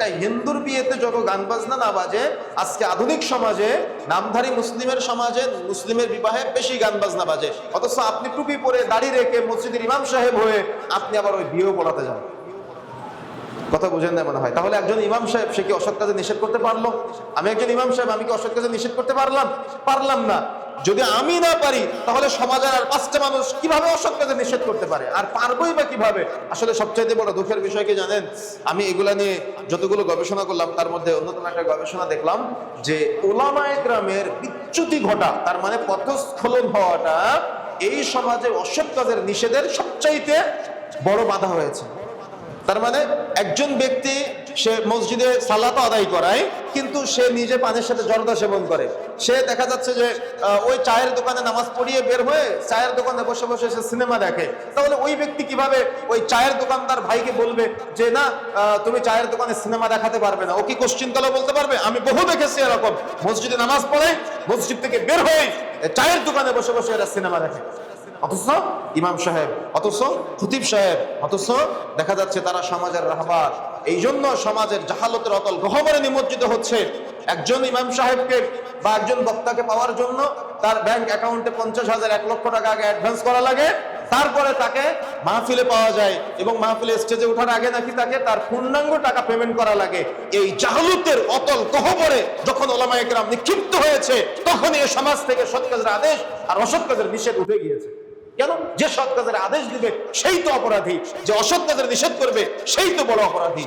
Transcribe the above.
একটা হিন্দুর বিয়েতে যত গান বাজনা না বাজে, আজকে আধুনিক সমাজে, নামধারী মুসলিমের সমাজে, মুসলিমের বিবাহে বেশি গান বাজনা বাজে। অথচ আপনি টুপি পরে দাড়ি রেখে মসজিদের ইমাম সাহেব হয়ে আপনি আবার ওই বিয়েও পড়াতে যান। কথা বুঝেন না মনে হয়? তাহলে একজন ইমাম সাহেব, সে কি অসৎ কাজে নিষেধ করতে পারল? আমি একজন ইমাম সাহেব, আমি কি অসৎ কাজে নিষেধ করতে পারলাম? পারলাম না। যদি আমি না পারি, তাহলে সমাজের আর পাঁচটা মানুষ কীভাবে অসৎ নিষেধ করতে পারে? আর পারবোই বা কীভাবে? আসলে সবচাইতে বড় দুঃখের বিষয় কি জানেন? আমি এগুলা নিয়ে যতগুলো গবেষণা করলাম, তার মধ্যে অন্যতম একটা গবেষণা দেখলাম যে ওলামায় গ্রামের বিচ্যুতি ঘটা, তার মানে পথস্খলন হওয়াটা এই সমাজে অসৎ কাজের নিষেধের সবচাইতে বড় বাধা হয়েছে। তার মানে একজন ব্যক্তি সে মসজিদে সালাত আদায় করায়, কিন্তু সে নিজে পানের সাথে জর্দা সেবন করে। সে দেখা যাচ্ছে যে ওই চায়ের দোকানে নামাজ পড়িয়ে বের হয়ে চায়ের দোকানে বসে বসে সে সিনেমা দেখে। তাহলে ওই ব্যক্তি কীভাবে ওই চায়ের দোকানদার ভাইকে বলবে যে, না তুমি চায়ের দোকানে সিনেমা দেখাতে পারবে না। ও কি কোশ্চিন কালে বলতে পারবে? আমি বহু দেখেছি এরকম। মসজিদে নামাজ পড়ে, মসজিদ থেকে বের হয়ে চায়ের দোকানে বসে বসে এরা সিনেমা দেখে। অথচ ইমাম সাহেব, অথচ খতিব সাহেব, অথচ দেখা যাচ্ছে তারা সমাজের রাহবার। এই জন্য সমাজের জাহালতের অতল গহবরে নিমজ্জিত হচ্ছে। একজন ইমাম সাহেবকে বা একজন বক্তাকে পাওয়ার জন্য তার ব্যাংক অ্যাকাউন্টে পঞ্চাশ হাজার, এক লক্ষ টাকা আগে অ্যাডভান্স করা লাগে। তারপরে তাকে মাহফিলে পাওয়া যায় এবং মাহফিলে স্টেজে ওঠার আগে নাকি তাকে তার পূর্ণাঙ্গ টাকা পেমেন্ট করা লাগে। এই জাহলুতের অতল গহবরে যখন ওলামা নিক্ষিপ্ত হয়েছে, তখনই এ সমাজ থেকে সৎ কাজের আদেশ আর অসৎ কাজের নিষেধ উঠে গিয়েছে। কেন? যে সৎ কাজের আদেশ দিবে, সেই তো অপরাধী। যে অসৎ কাজের নিষেধ করবে, সেই তো বড় অপরাধী।